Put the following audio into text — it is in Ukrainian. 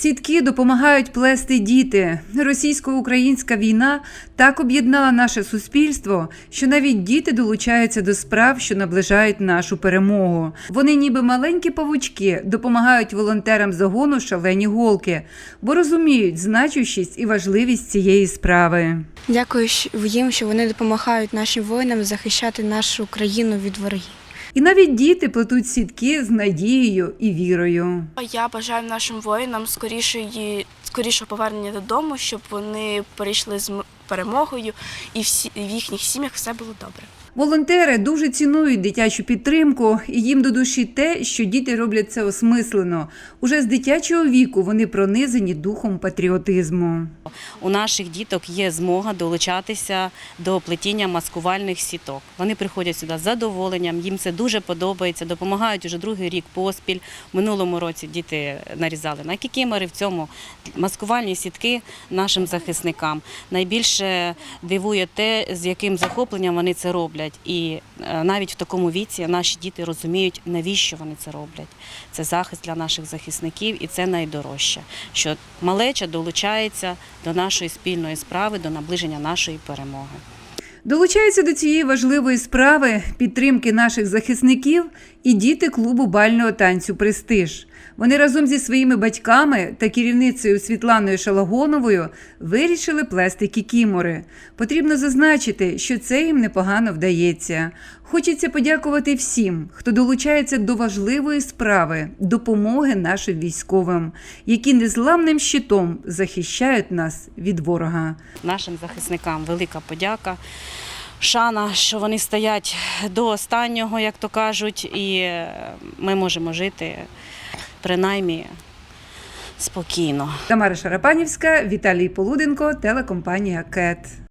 Сітки допомагають плести діти. Російсько-українська війна так об'єднала наше суспільство, що навіть діти долучаються до справ, що наближають нашу перемогу. Вони, ніби маленькі павучки, допомагають волонтерам загону шалені голки, бо розуміють значущість і важливість цієї справи. Дякую їм, що вони допомагають нашим воїнам захищати нашу країну від ворогів. І навіть діти плетуть сітки з надією і вірою. Я бажаю нашим воїнам скорішої, скорішого повернення додому, щоб вони перейшли з перемогою і всі в їхніх сім'ях все було добре. Волонтери дуже цінують дитячу підтримку, і їм до душі те, що діти роблять це осмислено. Уже з дитячого віку вони пронизані духом патріотизму. у наших діток є змога долучатися до плетіння маскувальних сіток. Вони приходять сюди з задоволенням, їм це дуже подобається, допомагають уже другий рік поспіль. В минулому році діти нарізали на кікімори, в цьому маскувальні сітки нашим захисникам. Найбільше дивує те, з яким захопленням вони це роблять. І е, навіть в такому віці наші діти розуміють, навіщо вони це роблять. Це захист для наших захисників, і це найдорожче, що малеча долучається до нашої спільної справи, до наближення нашої перемоги. Долучаються до цієї важливої справи підтримки наших захисників і діти клубу бального танцю Престиж. Вони разом зі своїми батьками та керівницею Світланою Шалагоновою вирішили плести кікімори. Потрібно зазначити, що це їм непогано вдається. Хочеться подякувати всім, хто долучається до важливої справи допомоги нашим військовим, які незламним щитом захищають нас від ворога. Нашим захисникам велика подяка. Шана, що вони стоять до останнього, як то кажуть, і е, ми можемо жити принаймні спокійно. Тамара Шарапанівська, Віталій Полуденко, телекомпанія КЕТ.